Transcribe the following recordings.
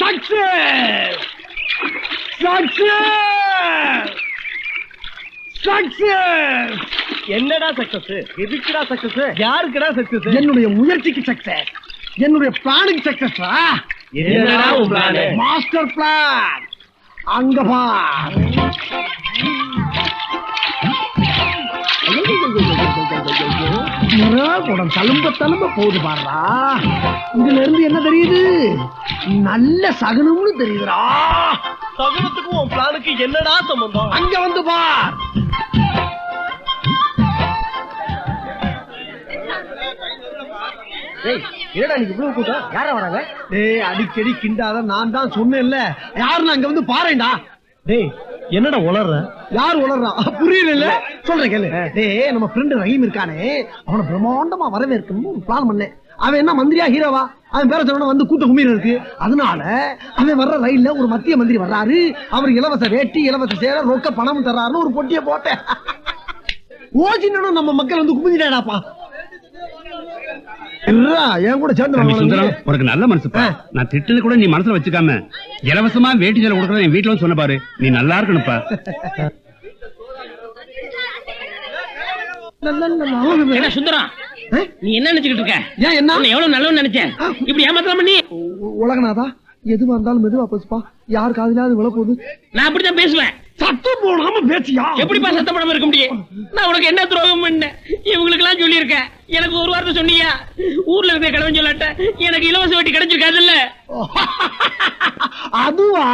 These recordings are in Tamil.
சக்சஸ் சக்சஸ் சக்சஸ் என்னடா சக்சஸ் எதுக்குடா சக்சஸ் யாருக்குடா சக்சஸ் என்னுடைய முயற்சிக்கு சக்சஸ் என்னுடைய பிளானுக்கு சக்சஸ்ரா என்னடா உன் plan? மாஸ்டர் பிளான் அங்க பார் குடம் தழும்ப தழும்ப போகுது பாருடா. இதுல இருந்து என்ன தெரியுது? நல்ல சகுனம்னு தெரியுதுடா. சகுனத்துக்கும் உன் பிளானுக்கு என்னடா சம்பந்தம்? அங்க வந்து பார். என்னடா நீ இவ்வளவு கூட்டம்? யாரா வராங்க? டேய் அடிக்கடி கிண்டாத நான் தான் சொன்னேன்ல. யாருன்னு அங்க வந்து பாருடா டேய் என்னடா உளர்ற? யார் உளறான் புரியல சொல்றேன் கேளு. டேய் நம்ம ஃப்ரெண்ட் ரஹீம் இருக்கானே. அவனை பிரம்மாண்டமா வரவேற்கணும்னு ஒரு பிளான் பண்ணேன். அவன் என்ன மந்திரியா ஹீரோவா அவன் பேர சொன்ன வந்து கூட்ட கும்மீர் இருக்கு. அதனால அவன் வர்ற ரயில்ல ஒரு மத்திய மந்திரி வர்றாரு. அவர் இலவச வேட்டி இலவச சேர ரொக்க பணம் தர்றாருன்னு ஒரு பொட்டியை போட்டேன். ஓசினும் நம்ம மக்கள் வந்து குமிஞ்சிட்டாடாப்பா என் கூட சேர்ந்து உனக்கு நல்ல மனசுப்பா. நான் திட்டது கூட நீ மனசுல வச்சுக்காம இலவசமா வேட்டி சேலை கொடுக்கறது என் வீட்டுல சொன்ன பாரு. நீ நல்லா இருக்கணும்ப்பா. என்ன சுந்தரம்? நீ என்ன நினைச்சுக்கிட்டு இருக்க? ஏன் என்ன? எவ்வளவு நல்லவன்னு நினைச்சேன். இப்படி ஏமாத்தலாம் பண்ணி உலகநாதா எதுவா இருந்தாலும் மெதுவா பேசுப்பா. யார் காதுலாவது விழ போகுது நான் அப்படித்தான் பேசுவேன். சத்தம் போடாம பேசியா? எப்படிப்பா சத்தப்படாம இருக்க முடியும்? நான் உனக்கு என்ன துரோகம் பண்ணேன்? இவங்களுக்கு எல்லாம் சொல்லியிருக்கேன். எனக்கு ஒரு வார்த்தை சொன்னியா? ஊர்ல இருக்க கிழவன் சொல்லாட்ட எனக்கு இலவச வெட்டி கிடைச்சிருக்காதுல்ல? அதுவா?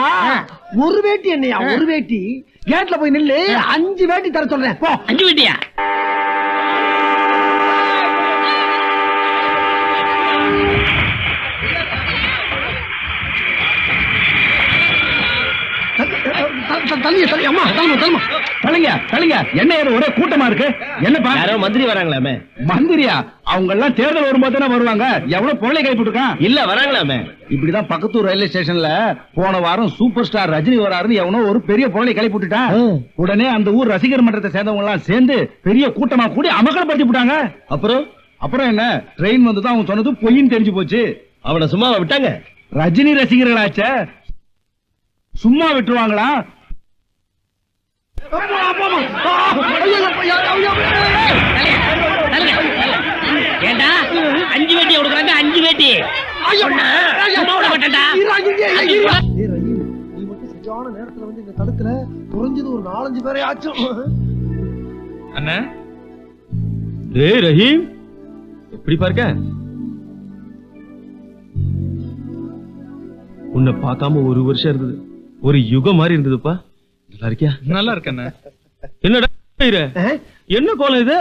ஒரு வேட்டி என்னையா? ஒரு வேட்டி. கேட்ல போய் நில்லு அஞ்சு வேட்டி தர சொல்றேன். போ. அஞ்சு வெட்டியா? த- த- தள்ளிய தள்ளி அம்மா தள்ளுமா தள்ளுமா தள்ளுங்க தள்ளுங்க. என்ன ஏதோ ஒரே கூட்டமா இருக்கு? என்னப்பா? யாரோ மந்திரி வராங்களாமே. மந்திரியா? அவங்க எல்லாம் தேர்தல் வரும்போது தானே வருவாங்க. எவ்வளவு பொருளை கைப்பட்டிருக்கான் இல்ல வராங்களாமே. இப்படிதான் பக்கத்தூர் ரயில்வே ஸ்டேஷன்ல போன வாரம் சூப்பர் ஸ்டார் ரஜினி வராருன்னு எவனோ ஒரு பெரிய பொருளை கிளப்பிட்டுட்டான் உடனே அந்த ஊர் ரசிகர் மன்றத்தை சேர்ந்தவங்க எல்லாம் சேர்ந்து பெரிய கூட்டமா கூடி அமக்கலப்படுத்தி விட்டாங்க அப்புறம்? அப்புறம் என்ன? ட்ரெயின் வந்து அவங்க சொன்னது பொய்ன்னு தெரிஞ்சு போச்சு. அவனை சும்மாவா விட்டாங்க? ரஜினி ரசிகர்களாச்சே. சும்மா விட்டுருவாங்களா அப்பா, அப்பா, அம்மா. ஆ, ஐயோ, ஐயோ, ஐயோ, ஐயோ. ஏண்டா? அஞ்சு வேட்டி கொடுக்குறாங்க அஞ்சு வேட்டி. நீ மட்டும் சரியான நேரத்துல வந்து இந்த தடுத்துல குறைஞ்சது ஒரு நாலஞ்சு பேரை ஆச்சும். அண்ணா. டேய் ரஹீம். எப்படி பார்க்க? உன்னை பார்க்காம ஒரு வருஷம் இருந்தது. ஒரு யுகம் மாதிரி இருந்ததுப்பா. நல்லா இருக்கியா? நல்லா இருக்கண்ணே. என்னடா? என்ன கோலம் இது?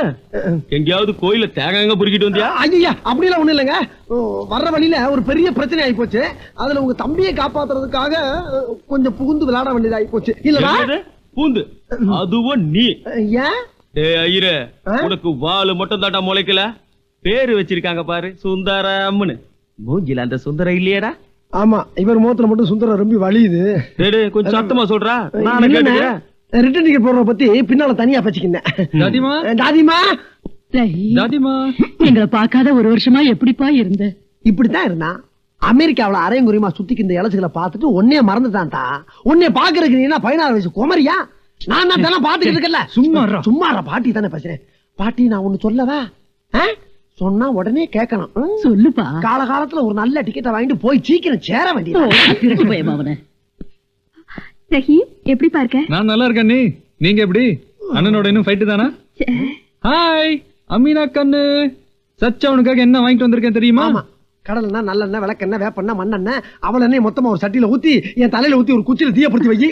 எங்கேயாவது கோயில தேங்காங்க பொறுக்கிட்டு வந்தியா? ஐயா அப்படிலாம் ஒண்ணும் இல்லைங்க. ஓ, வர்ற வழியில ஒரு பெரிய பிரச்சனை ஆகி போச்சு அதுல உங்க தம்பியை காப்பாத்துறதுக்காக கொஞ்சம் புகுந்து விளையாட வேண்டியதாகி போச்சு. இல்லடா. என்னது? பூந்து அதுவும் நீ. ஏன்? டேய் ஐயரே? உனக்கு வாலு மட்டும் தாட்டா முளைக்கல. பேரு வச்சிருக்காங்க பாரு சுந்தரம்னு. மூஞ்சில அந்த சுந்தரம் இல்லையேடா? ஆமா இவர் முகத்துல மட்டும் சுந்தரம் ரொம்ப வலியுது. டேய் டேய், கொஞ்சம் சத்தமா சொல்றா. நான் கேட்டுக்கிறேன்? ரிட்டர்ன் டிக்கெட் போடுறத பத்தி பின்னால தனியா பச்சிக்கினேன் தாதிமா தாதிமா தாதிமா எங்களை பார்க்காத ஒரு வருஷமா எப்படிப்பா இருந்த? இப்படித்தான் இருந்தான் அமெரிக்காவுல அரையங்குறியமா சுத்திக்கு இந்த இலச்சுகளை பார்த்துட்டு உன்னைய மறந்துட்டான்டா. உன்னைய பாக்குறதுக்கு நீ என்ன பதினாறு வயசு குமரியா? நான் தான் தானே பாத்துக்கிட்டு இருக்கல சும்மா. சும்மா பாட்டி தானே பேசுறேன். பாட்டி நான் ஒண்ணு சொல்லவா? ஆ? சொன்னா உடனே கேட்கணும்? சொல்லுப்பா. காலகாலத்துல ஒரு நல்ல டிக்கெட்டை வாங்கிட்டு போய் சீக்கிரம் சேர வேண்டியது. ரஹீம் எப்படி பார்க்க நான் நல்லா இருக்கேன் நீ? நீங்க எப்படி? அண்ணனோட இன்னும் ஃபைட்டு தானா? ஹாய் அமீனா கண்ணு. சச்சா உனக்காக என்ன வாங்கிட்டு வந்திருக்கேன் தெரியுமா? கடல்னா நல்லெண்ணெய் விளக்கெண்ணெய் வேப்பெண்ணெய் மண்ணெண்ணெய். அவள் எண்ணெய் மொத்தமா ஒரு சட்டியில ஊத்தி என் தலையில ஊத்தி ஒரு குச்சியில தீயப்படுத்தி வை.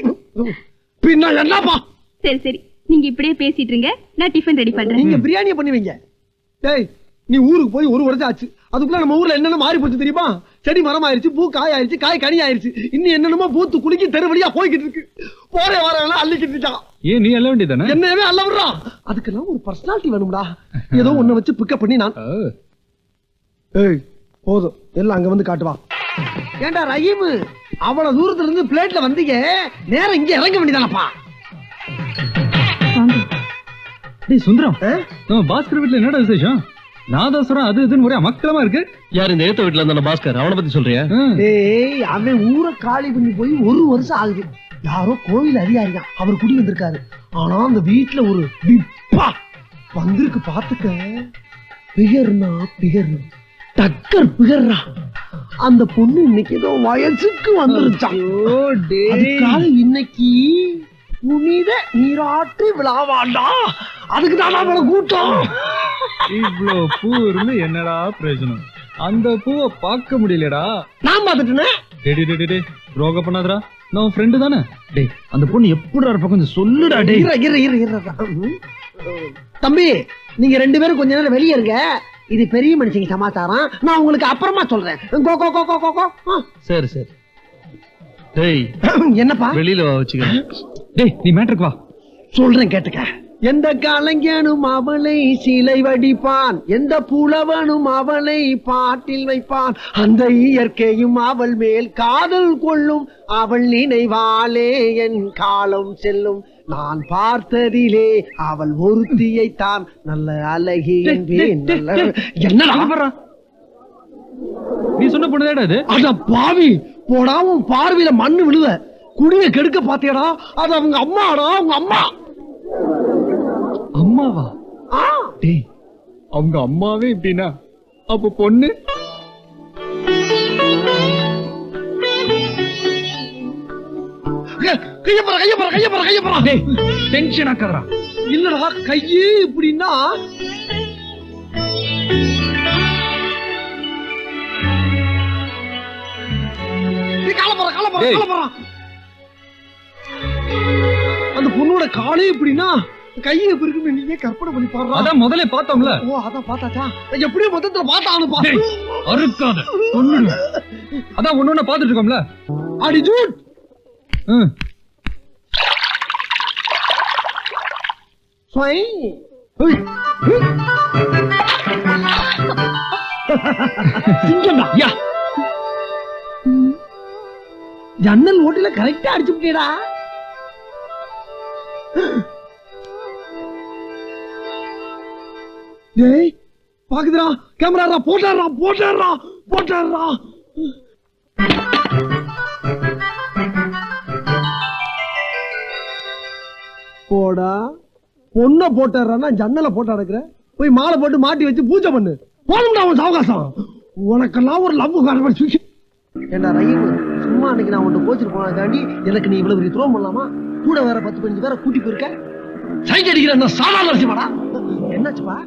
பின்ன என்னப்பா? சரி சரி. நீங்க இப்படியே பேசிட்டு இருங்க. நான் டிஃபன் ரெடி பண்றேன். நீங்க பிரியாணியை பண்ணி வைங்க டேய் நீ ஊருக்கு போய் ஒரு வருஷம் ஆச்சு. அதுக்குள்ள நம்ம ஊர்ல என்னென்ன மாறி போச்சு தெரியுமா? செடி மரம் ஆயிருச்சு பூ காய் ஆயிருச்சு காய் கனி ஆயிருச்சு. இன்னும் என்னென்னமோ பூத்து குலுக்கி தெரு வழியா போய்கிட்டு இருக்கு. போற வரவெல்லாம் அள்ளிக்கிட்டு இருக்கான் ஏன் நீ எல்லாம் வேண்டியதானே என்னவே அல்ல விடுறான் அதுக்கெல்லாம் ஒரு பர்சனாலிட்டி வேணும்டா. ஏதோ ஒண்ண வச்சு பிக்கப் பண்ணி நான் ஏய் போதும். எல்லாம் அங்க வந்து காட்டுவா ஏண்டா ரஹீம்? அவ்வளவு தூரத்துல இருந்து பிளேட்ல வந்தீங்க. நேரம் இங்க இறங்க வேண்டியதானப்பா. டேய் சுந்தரம்? நம்ம பாஸ்கர் வீட்ல என்னடா விசேஷம்? நாதஸ்வரம் அது இதுன்னு ஒரே அமக்கலமா இருக்கு? யார் இந்த ஏத்த வீட்டுல இருந்தா பாஸ்கர் அவனை பத்தி சொல்றியா. டேய் அவன் ஊரை காலி பண்ணி போய் ஒரு வருஷம் ஆகுது. யாரோ கோவில் அதிகாரியா அவர் குடி வந்திருக்காரு. ஆனா அந்த வீட்டுல ஒரு விப்பா வந்திருக்கு பாத்துக்க பிகர்னா பிகர்னா. டக்கர் பிகர்றா. அந்த பொண்ணு இன்னைக்கு ஏதோ வயசுக்கு வந்துருச்சான் அதுக்காக இன்னைக்கு புனித நீராற்றி விழாவாண்டா. அதுக்கு தான் நம்மள கூட்டம். இவ்ளோ பூ இருந்து என்னடா பிரயோஜனம்? அந்த பூவை பார்க்க முடியலடா நான் பாத்துட்டேனே டேய் டேய், டேய் டேய் ரோக பண்ணாதடா. நான் உன் ஃப்ரெண்டு தானே. டேய் அந்த பொண்ணு எப்படிடா இருப்பா? கொஞ்சம் சொல்லுடா டேய். இரு, இரு, இரு, இரு. தம்பி நீங்க ரெண்டு பேரும் கொஞ்ச நேரம் வெளியே இருங்க. இது பெரிய மனுஷங்க சமாச்சாரம். நான் உங்களுக்கு அப்புறமா சொல்றேன். கோ கோ கோ கோ கோ. சரி சரி. டேய் என்னப்பா? வெளியில வா வச்சுக்க. டேய் நீ மேட்ருக்கு வா. சொல்றேன் கேட்டுக்க. எந்த கலைஞனும் அவளை சிலை வடிப்பான். எந்த புலவனும் அவளை பாட்டில் வைப்பான். அந்த இயற்கையும் அவள் மேல் காதல் கொள்ளும். அவள் நினைவாலே என் காலம் செல்லும். நான் பார்த்ததிலே அவள் ஒருத்தியைத்தான் நல்ல அழகி என்னடா? நீ சொன்ன இது அட பாவி போடா உன் பார்வையில மண்ணு விழுவ. குடிய கெடுக்க பாத்தியடா. அது அவங்க அம்மாடா அவங்க அம்மா. அம்மாவா? டேய் அவங்க அம்மாவே இப்படின்னா அப்ப பொண்ணு? டேய் டென்ஷன் ஆக்காதடா. இல்லடா கையே இப்படின்னா. அந்த பொண்ணோட காலே இப்படின்னா. கையை இருக்குன்னு நீயே கற்பனை பண்ணி பாடுறா. அதான் முதல்ல பார்த்தோம்ல. ஓ அதான் பார்த்தாச்சா? எப்படியும் மொத்தத்துல பார்த்தானுப்பா டேய், அறுக்காத. கொன்னுடு அதான் ஒண்ணு ஒண்ணு பாத்துட்டு இருக்கோம்ல. அடி ஜூட். ஹுய். சிங்கம்டா. யா. ஜன்னல் ஓட்டில கரெக்டா அடிச்சு விட்டியடா ஏய் பாக்குதுடா கேமரா போட்டாடுறா போட்டாடுறா போட்டாடுறா போடா. பொண்ணை போட்டுறான்னா ஜன்னலை போட்டு அடக்குற போய் மாலை போட்டு மாட்டி வச்சு பூஜை பண்ணு. போதும்டா உன் சாவகாசம். உனக்கெல்லாம் ஒரு லவ் காரணம் சுக்கி ஏண்டா ரயில் சும்மா அன்னைக்கு நான் உன்னை கோச்சிட்டு போனதாண்டி எனக்கு நீ இவ்வளவு பெரிய துரோகம் பண்ணலாமா? கூட வேற பத்து பதினஞ்சு பேரை கூட்டி போயிருக்க. சைட் அடிக்கிற என்ன சாதாரண விஷயமாடா? என்னாச்சுப்பா?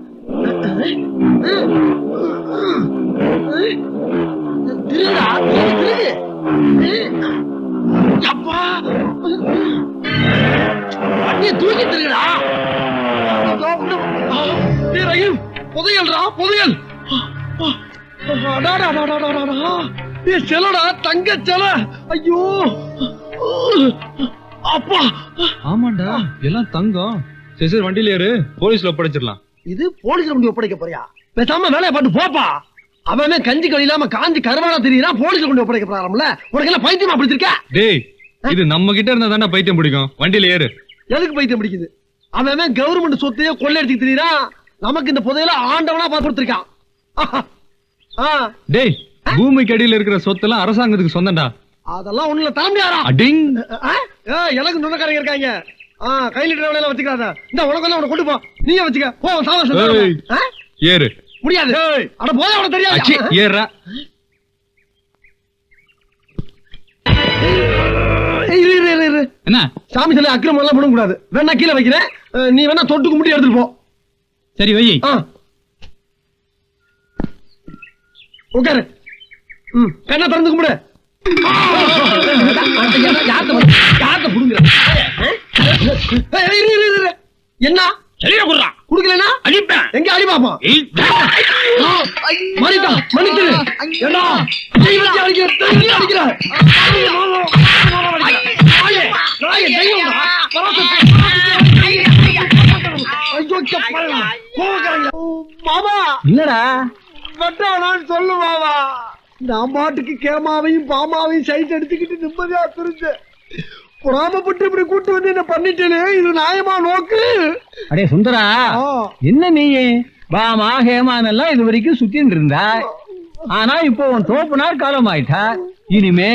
திருடா புதையல்டா புதையல் அடாடா, செலடா தங்க செல ஐயோ அப்பா. ஆமாண்டா எல்லாம் தங்கம். சரி சரி வண்டியில ஏறு. போலீஸ்ல ஒப்படைச்சிடலாம். இது போலீஸ்ல கொண்டு ஒப்படைக்க போறியா? பேசாம வேலையை பார்த்து போப்பா. அவன் கஞ்சி கழி இல்லாம காஞ்சி கருவாடா தெரியறான் போலீஸ்ல கொண்டு ஒப்படைக்க போறாருல உனக்கு எல்லாம் பைத்தியமா பிடிச்சிருக்க? டேய் இது நம்ம கிட்ட இருந்தா தானே பைத்தியம் பிடிக்கும். வண்டியில ஏறு. எதுக்கு பைத்தியம் பிடிக்குது? அவன் கவர்மெண்ட் சொத்தையே கொள்ளையடிச்சு தெரியறான் நமக்கு இந்த புதையில ஆண்டவனா பார்த்து கொடுத்துருக்கான். ஆ, டேய் பூமிக்கு அடியில இருக்கிற சொத்தெல்லாம் அரசாங்கத்துக்கு சொந்தம்டா. அதெல்லாம் ஒண்ணுல தலைமையாரா? அடிங். எனக்கு நுண்ணக்காரங்க இருக்காங்க. கையில் வேலையில வச்சுக்காத இந்த உனக்கு உனக்கு கொண்டு போ நீயே வச்சுக்க போ. சாவகாசம் ஏறு முடியாது அட போத உனக்கு அச்சி தெரியாது ஏறா. என்ன சாமி சிலை அக்கிரமம் எல்லாம் பண்ண கூடாது வேணா கீழே வைக்கிறேன் நீ வேணா தொட்டு கும்பிட்டு எடுத்துட்டு போ சரி வை ஆ. உட்காரு ம் கண்ணை திறந்து கும்பிடு ஆ. யார்கிட்ட வந்து- என்ன? சரியா குடுறா. குடுக்கலனா அடிப்பேன். எங்க அடி பாப்போம் மணிதா மன்னிச்சிரு. ஏண்டா கை வச்சு அடிக்கிற. நாயே, தெய்வம்டா. மாமா. இல்லடா வெட்டவனான்னு சொல்லு மாமா. நான் பாட்டுக்கு கேமாவையும் பாமாவையும் சைட் எடுத்துக்கிட்டு நிம்மதியா திரிஞ்சேன் பொறாமப்பட்டு இப்படி கூட்டு வந்து என்ன பண்ணிட்டேனே இது நியாயமா நோக்கு? அடே சுந்தரா. என்ன நீ பாமா ஹேமான் எல்லாம் இது வரைக்கும் சுத்தின்னு இருந்தா. ஆனா இப்போ உன் தோப்புனார் காலம் ஆயிட்டா. இனிமே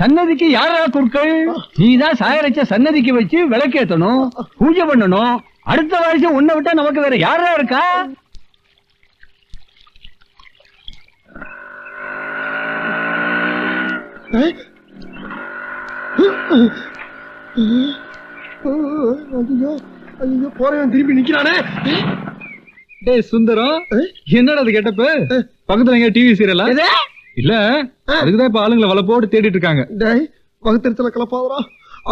சன்னதிக்கு யாரா குருக்கள்? நீதான் சாயரச்ச சன்னதிக்கு வச்சு விளக்கேத்தணும் பூஜை பண்ணணும். அடுத்த வருஷம் உன்னை விட்டா நமக்கு வேற யாரா இருக்கா? ஐயோ ஐயோ போறவன் திருப்பி நிக்கிறானே. டேய் சுந்தரம் என்னடா அது கெட்டப்பு? பக்கத்துல எங்க டிவி சீரியலா இல்ல அதுக்குதான் இப்ப ஆளுங்களை வலை போட்டு தேடிட்டு இருக்காங்க. டேய் வகுத்தறிச்சல கலப்பாதரா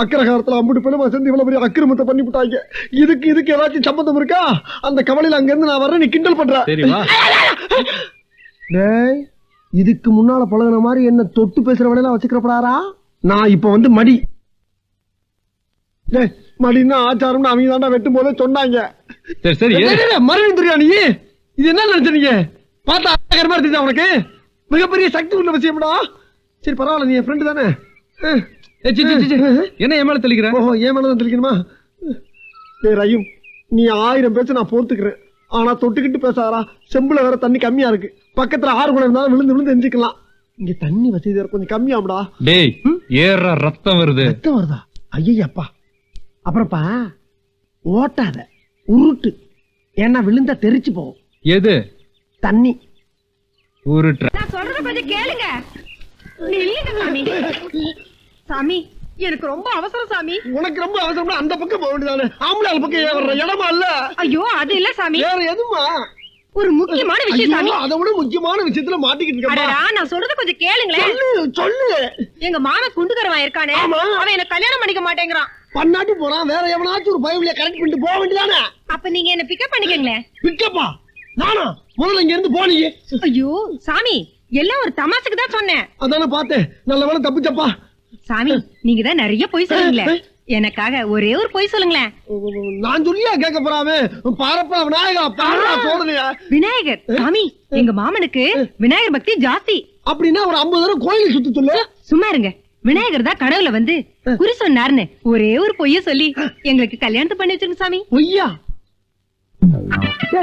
அக்கறை காலத்துல அம்புட்டு பெருமா சேர்ந்து இவ்வளவு பெரிய அக்கிரமத்தை பண்ணி விட்டாங்க. இதுக்கு இதுக்கு ஏதாச்சும் சம்பந்தம் இருக்கா? அந்த கவலையில அங்க இருந்து நான் வர்றேன் நீ கிண்டல் பண்ற. வா. டேய் இதுக்கு முன்னால பழகுன மாதிரி என்ன தொட்டு பேசுற வேலையெல்லாம் வச்சுக்கிறப்படாரா நான் இப்ப வந்து மடி. டேய் மடின்னா ஆச்சாரம்னு அவங்க தாண்டா வெட்டும் போதே சொன்னாங்க. சரி சரி டேய், டேய், டேய், மறுபடியும் தெரியா நீ? இது என்ன நினைச்ச நீங்க? பார்த்தா ஆச்சரியமா தெரியுதா உனக்கு? மிகப்பெரிய சக்தி உள்ள விஷயம்டா. சரி பரவாயில்ல நீ என் ஃப்ரெண்டு தானே. என்ன ஏன் மேல தெளிக்கிற? ஓஹோ ஏன் மேலதான் தெளிக்கணுமா? டேய் ரயும் நீ ஆயிரம் பேச்ச நான் பொறுத்துக்கிறேன் ஆனா தொட்டுக்கிட்டு பேசாரா செம்புல வேற தண்ணி கம்மியா இருக்கு. பக்கத்துல ஆறு குளம் இருந்தாலும் விழுந்து விழுந்து எஞ்சிக்கலாம் இங்க தண்ணி வசதி கொஞ்சம் கம்மியாம்டா. டேய் ஏற ரத்தம் வருது. ரத்தம் வருதா? ஐயப்பா அப்புறப்பா ஓட்டாத உருட்டு. ஏன்னா விழுந்தா தெரிச்சு போகும். எது? தண்ணி. உருட்டுற. நான் சொல்றத கொஞ்சம் கேளுங்க. நில்லுங்க சாமி. சாமி எனக்கு ரொம்ப அவசரம் சாமி. உனக்கு ரொம்ப அவசரம்னா அந்த பக்கம் போக வேண்டியதானே? ஆம்பளை ஆள் பக்கம் ஏன் வர்ற இடமா இல்ல? ஐயோ அது இல்ல சாமி. வேற எதுமா? ஒரு முக்கியமான விஷயம் சாமி. அதை விட முக்கியமான விஷயத்துல மாட்டிக்கிட்டு இருக்கா அடடா நான் சொல்றத கொஞ்சம் கேளுங்களேன். சொல்லு சொல்லு. எங்க மான குண்டுகரவன் இருக்கானே. ஆமா. அவன் என்ன கல்யாணம் பண்ணிக்க மாட்டேங்கிறான். பன்னாட்டு போறான் வேற எவனாச்சும் ஒரு பயவிலிய கரெக்ட் பண்ணிட்டு போக வேண்டியதானே? அப்ப நீங்க என்ன பிக்கப் பண்ணிக்கங்களேன். பிக்கப்பா நானா? முதல்ல இங்க இருந்து போனீங்க ஐயோ சாமி எல்லாம் ஒரு தமாசுக்கு தான் சொன்னேன். அதானே பார்த்தேன். நல்ல வேலை தப்பிச்சப்பா. சாமி நீங்க தான் நிறைய பொய் சொல்லுங்களே எனக்காக ஒரே ஒரு பொய் சொல்லுங்களேன். நான் சொல்லியா கேட்க போறாமே? பாரப்பா விநாயகா பாரா போடலையா விநாயகர் சாமி எங்க மாமனுக்கு விநாயகர் பக்தி ஜாஸ்தி. அப்படின்னா ஒரு ஐம்பது தடவை கோயிலுக்கு சுத்தி சொல்லு. சும்மா இருங்க. விநாயகர் தான் கனவுல வந்து குறி சொன்னாருன்னு ஒரே ஒரு பொய்ய சொல்லி எங்களுக்கு கல்யாணத்தை பண்ணி வச்சிருங்க சாமி. பொய்யா?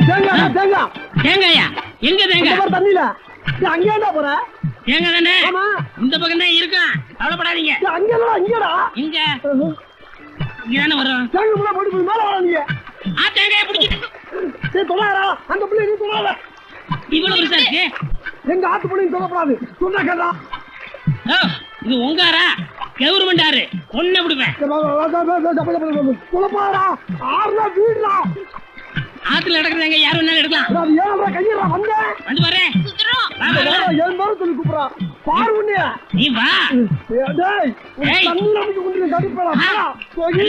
தேங்காய் தேங்காய். தேங்காயா? எங்க தேங்காய்? தண்ணியில. போற? தானே? இந்த பக்கம் தான் இருக்கான் கவலைப்படாதீங்க. ஏய், அங்க இல்லடா, இங்கடா. இங்க. இங்க தானே வரும் தேங்காய் முள்ள போட்டு போய் மேல வர நீங்க ஆ தேங்காயை பிடிச்சிட்டு சரி தொடாரா அந்த பிள்ளை நீ தொடாத. இவ்வளவு பெருசா இருக்கு? எங்க ஆத்து பிள்ளைங்க சொல்லக்கூடாது சொன்னா கேட்டா. ஓ, இது உங்காரா? கவர்மெண்ட் ஆறு ஒண்ணு விடுவேன் ஆத்துல நடக்கிறதாங்க யாரும் வேணாலும் எடுக்கலாம். வந்து வா. ஏன் பேரும் சொல்லி கூப்பிடுறா. பாரு உன்னைய. நீ வா. டேய் ஏய். தண்ணி நம்பிக்கை கொண்டு கடுப்படா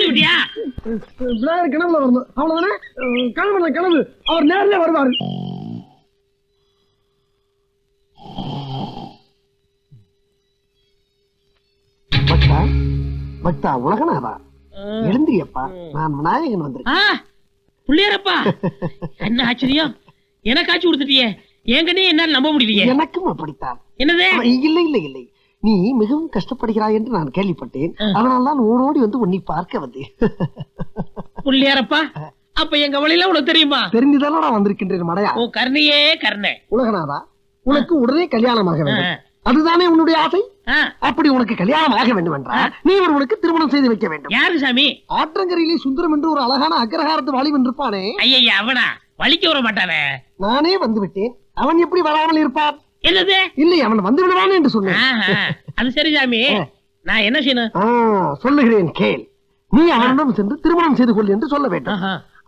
விட்டியா? விநாயகர் கிணவுல வரணும். அவ்வளவுதானே? அஹ், கிளம்பு கிளம்பு. அவர் நேர்ல வருவாரு. பக்தா பக்தா உலகநாதா எழுந்திரியப்பா. நான் விநாயகன் வந்திருக்கேன். புள்ளியாரப்பா. என்ன ஆச்சரியம்? எனக்கு ஆச்சு கொடுத்துட்டியே. என்கிட்டே என்னால நம்ப முடியலையே. எனக்கும் அப்படித்தான். என்னது? இல்லை இல்லை இல்லை. நீ மிகவும் கஷ்டப்படுகிறாய் என்று நான் கேள்விப்பட்டேன். அதனால்தான் ஓடோடி வந்து உன்னை பார்க்க வந்தேன். புள்ளியாரப்பா அப்ப எங்க வழியில உனக்கு தெரியுமா? தெரிந்துதானே நான் வந்திருக்கின்றேன் மடையா? உன் கருணையே கருணை. உலகநாதா உனக்கு உடனே கல்யாணமாக வேண்டும். அதுதானே உன்னுடைய ஆசை? அப்படி உனக்கு கல்யாணம் ஆக வேண்டும் என்றால் நீ ஒருவனுக்கு திருமணம் செய்து வைக்க வேண்டும். யாரு சாமி? ஆற்றங்கரையிலே சுந்தரம் என்று ஒரு அழகான அக்ரஹாரத்து வாலிபன் இருப்பானே? ஐயா அவனா? வலிக்க வர மாட்டானே. நானே வந்து விட்டேன் அவன் எப்படி வராமல் இருப்பான் என்னது? இல்லை அவன் வந்து விடுவான் என்று சொன்னேன். அது சரி சாமி. நான் என்ன செய்யணும்? சொல்லுகிறேன் கேள். நீ அவனிடம் சென்று திருமணம் செய்து கொள் என்று சொல்ல வேண்டும்.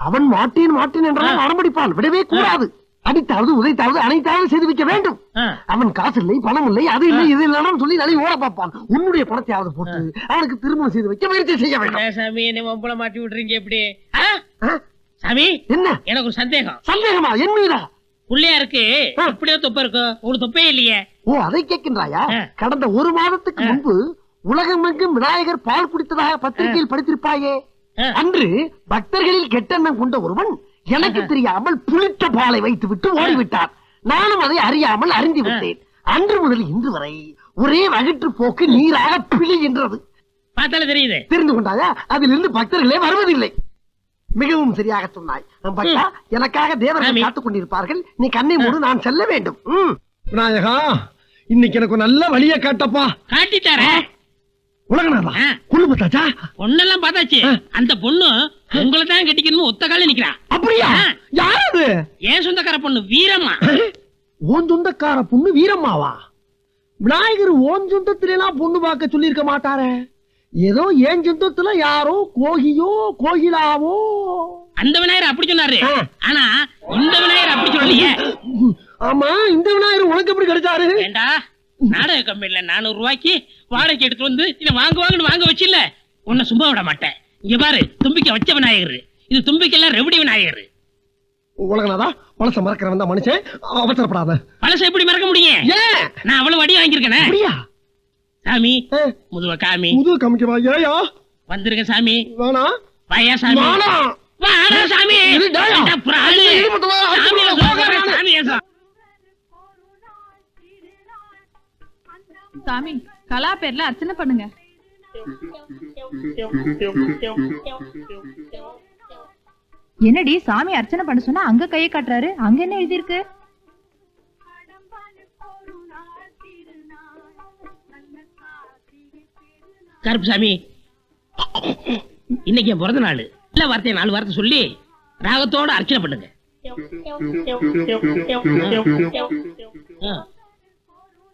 அவன் மாட்டேன் மாட்டேன் என்றால் ஆரம்பிப்பான் விடவே கூடாது. அடித்தாவது உதைத்தாவது அனைத்தாவது செய்து வைக்க வேண்டும். அவன் காசு இல்லை பணம் இல்லை அது இல்லை இது இல்லைன்னு சொல்லி நலி ஓட பார்ப்பான். உன்னுடைய பணத்தையாவது போட்டு அவனுக்கு திருமணம் செய்து வைக்க முயற்சி செய்ய வேண்டும். சாமி என்ன மம்பள மாட்டி விட்டுறீங்க எப்படி? சாமி என்ன? எனக்கு ஒரு சந்தேகம். சந்தேகமா? என் மீதா? புள்ளையாருக்கு ஆ. இப்படியே தொப்பை இருக்கும் ஒரு தொப்பே இல்லையே. ஓ அதை கேட்கின்றாயா. கடந்த ஒரு மாதத்துக்கு. முன்பு உலகமெங்கும் விநாயகர் பால் குடித்ததாக பத்திரிகையில் படித்திருப்பாயே. அன்று பக்தர்களில் கெட்டெண்ணம் கொண்ட ஒருவன் எனக்கு தெரியாமல் புளித்த பாலை வைத்து விட்டு ஓடிவிட்டார். நானும் அதை அறியாமல் அறிந்து விட்டேன் அன்று முதல் இன்று வரை ஒரே வகிற்று போக்கு நீராக பிழிகின்றது பார்த்தாலே தெரியுது. தெரிந்து கொண்டாயா? அதிலிருந்து பக்தர்களே வருவதில்லை. மிகவும் சரியாக சொன்னாய். பட்டா எனக்காக தேவர்கள். காத்துக் கொண்டிருப்பார்கள் நீ கண்ணை மூடு நான் செல்ல வேண்டும். ம். விநாயகா இன்னைக்கு எனக்கு நல்ல வழியை காட்டப்பா. காட்டி தரேன். உலகநாதா. குழு பார்த்தாச்சா பொண்ணெல்லாம் பார்த்தாச்சு. அந்த பொண்ணு உங்களை தான் ஒத்த கால நிக்கிறான் அப்படியா. யார் அது? ஏன் சொந்தக்கார பொண்ணு வீரம்மா. ஓன் சொந்தக்கார பொண்ணு வீரம்மாவா? விநாயகர் ஓன் சொந்தத்துல எல்லாம் பொண்ணு பார்க்க சொல்லியிருக்க மாட்டாரே. ஏதோ ஏன் சொந்தத்துல யாரோ கோகியோ கோகிலாவோ. அந்த விநாயகர் அப்படி சொன்னாரு. ஆனா இந்த விநாயகர் அப்படி சொல்லலையே. ஆமா இந்த விநாயகர் உனக்கு எப்படி கிடைச்சாரு? ஏண்டா? நாடக கம்பெனில நானூறு ரூபாய்க்கு வாடகை எடுத்து வந்து இத வாங்க வாங்கன்னு வாங்க வச்சில்ல. உன்னை சும்மா விட மாட்டேன். இங்க பாரு தும்பிக்க வச்ச விநாயகர். இது தும்பிக்கெல்லாம் ரெவடி விநாயகர். உலகநாதா பழச மறக்கிறவன் தான் மனுஷன். அவசரப்படாத. பழச எப்படி மறக்க முடியும்? நான் அவ்வளவு வடி வாங்கியிருக்கேனே. சாமி முதுவ காமி. முது காமிக்கவா? ஏயா? வந்துருங்க சாமி. வேணா. வாயா சாமி. வாடா. வாடா சாமி. இது டேயா. சாமி கலா பேர்ல அர்ச்சனை பண்ணுங்க. என்னடி சாமி அர்ச்சனை பண்ண சொன்னா அங்க கையை காட்டுறாரு? அங்க என்ன எழுதியிருக்கு? கருப்பு சாமி இன்னைக்கு என் பிறந்த நாள். நல்ல வார்த்தையை நாலு வார்த்தை சொல்லி ராகத்தோட அர்ச்சனை பண்ணுங்க.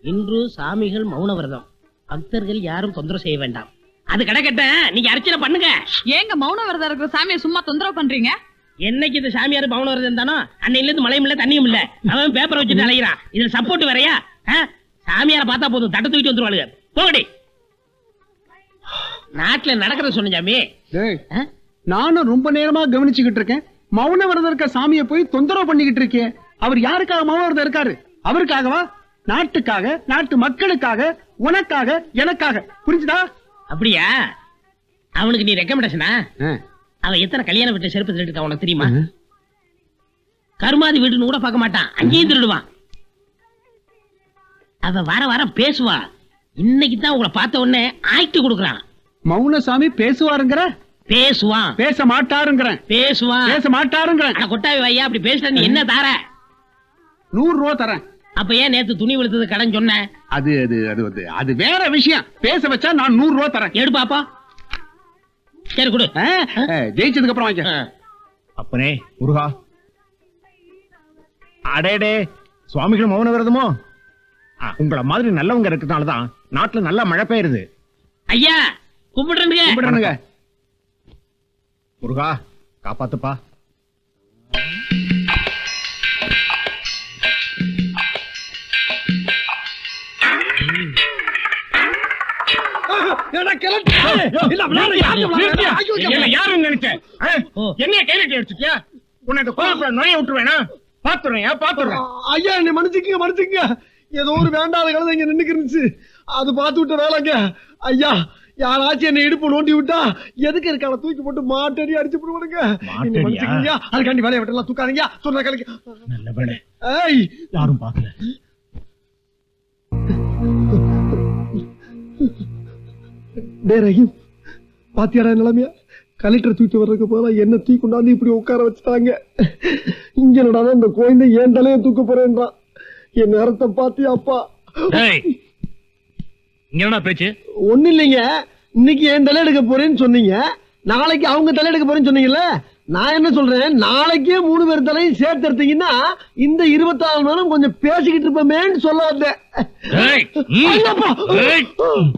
இன்று சாமிகள் மௌன விரதம் பக்தர்கள் யாரும் தொந்தரவு செய்ய வேண்டாம். அது கிடக்கட்ட நீங்க அர்ச்சனை பண்ணுங்க. ஏங்க மௌன விரதம் இருக்கிற சாமியை சும்மா தொந்தரவு பண்றீங்க? என்னைக்கு இந்த சாமியார் மௌன விரதம் தானோ அன்னையில இருந்து மழையும் இல்ல தண்ணியும் இல்ல. அவன் பேப்பர் வச்சுட்டு அலைகிறான் இதுல சப்போர்ட் வேறயா? சாமியாரை பார்த்தா போதும். தட்டை தூக்கிட்டு வந்துருவாளுங்க. போகடி நாட்டுல நடக்கிறத சொன்ன சாமி. டேய், ஆ? நானும் ரொம்ப நேரமா கவனிச்சுக்கிட்டு இருக்கேன். மௌன விரதம் இருக்க சாமியை போய் தொந்தரவு பண்ணிக்கிட்டு இருக்கேன் அவர் யாருக்காக மௌன விரதம் இருக்காரு? அவருக்காகவா? நாட்டுக்காக நாட்டு மக்களுக்காக உனக்காக எனக்காக. புரிஞ்சுதா? அப்படியா? அவனுக்கு நீ ரெக்கமெண்டேஷனா அவன் எத்தனை கல்யாண வீட்டு செருப்பு திருட்டு உனக்கு தெரியுமா? கருமாதி வீடுன்னு கூட பார்க்க மாட்டான். அங்கேயும் திருடுவான். அவன் வர வர பேசுவா. இன்னைக்கு தான் உங்களை பார்த்த உடனே ஆக்ட் கொடுக்குறான். மௌனசாமி பேசுவாருங்கிற? பேசுவான். பேச மாட்டாருங்கிறேன். பேசுவான். பேச மாட்டாருங்கிறேன். கொட்டாவி வையா அப்படி பேசிட்ட நீ என்ன தார? நூறு ரூபா தரேன். அப்ப ஏன் நேத்து துணி வெளுத்தது கடன் சொன்ன? அது அது அது அது அது வேற விஷயம். பேச வச்சா நான் நூறு ரூபா தரேன். எடு பாப்பா. சரி கொடு. ஜெயிச்சதுக்கு அப்புறம் வாங்கிக்க. ஆ. அப்பனே முருகா. அடேடே சுவாமிகள் மௌன விரதமோ உங்கள மாதிரி நல்லவங்க இருக்கிறதுனால தான் நாட்டுல நல்லா மழை பெய்யுது. ஐயா கூப்பிடுறேனுங்க கும்பிடுறேனுங்க. முருகா காப்பாத்துப்பா. யாருன்னு நினைச்சேன். என்ன கையில அடிச்சுக்கியா உன்னை இந்த கோயிலுக்குள்ள நுழைய விட்டுருவேனா? பாத்துறேன் பாத்துறேன்? ஐயா என்னை மன்னிச்சுக்கங்க மன்னிச்சுக்கங்க. ஏதோ ஒரு வேண்டாத கழுதை இங்க நின்னுக்கு இருந்துச்சு. அது பார்த்து விட்ட வேலைங்க. ஐயா யாராச்சும் என்னை இடுப்பு நோண்டி விட்டா எதுக்கு இருக்கான தூக்கி போட்டு மாட்டடி அடிச்சு போடுவானுங்க? மன்னிச்சுக்கங்க. அதுக்காண்டி வேலையை விட்டலாம் தூக்காதீங்க. சொன்ன கலைக்கு. நல்ல வேலை. ஏய். யாரும் பாக்கல டே ரஹீம் பாத்தியாடா நிலைமையா? கலெக்டர் தூக்கிட்டு வர்றதுக்கு போல என்ன தூக்கி கொண்டாந்து இப்படி உட்கார வச்சுட்டாங்க. இங்க என்னடா இந்த கோயிந்த ஏன் தலையை தூக்க போறேன்றான் என் நேரத்தை பாத்தியாப்பா இங்க என்ன பேச்சு? ஒண்ணு இல்லைங்க. இன்னைக்கு என் தலை எடுக்க போறேன்னு சொன்னீங்க. நாளைக்கு அவங்க தலை எடுக்க போறேன்னு சொன்னீங்கல்ல? நான் என்ன சொல்றேன்? நாளைக்கே மூணு பேர் தலையும் சேர்த்து எடுத்தீங்கன்னா இந்த இருபத்தாறு மணி நேரம் கொஞ்சம் பேசிக்கிட்டு இருப்போமேன்னு சொல்ல வந்தேன்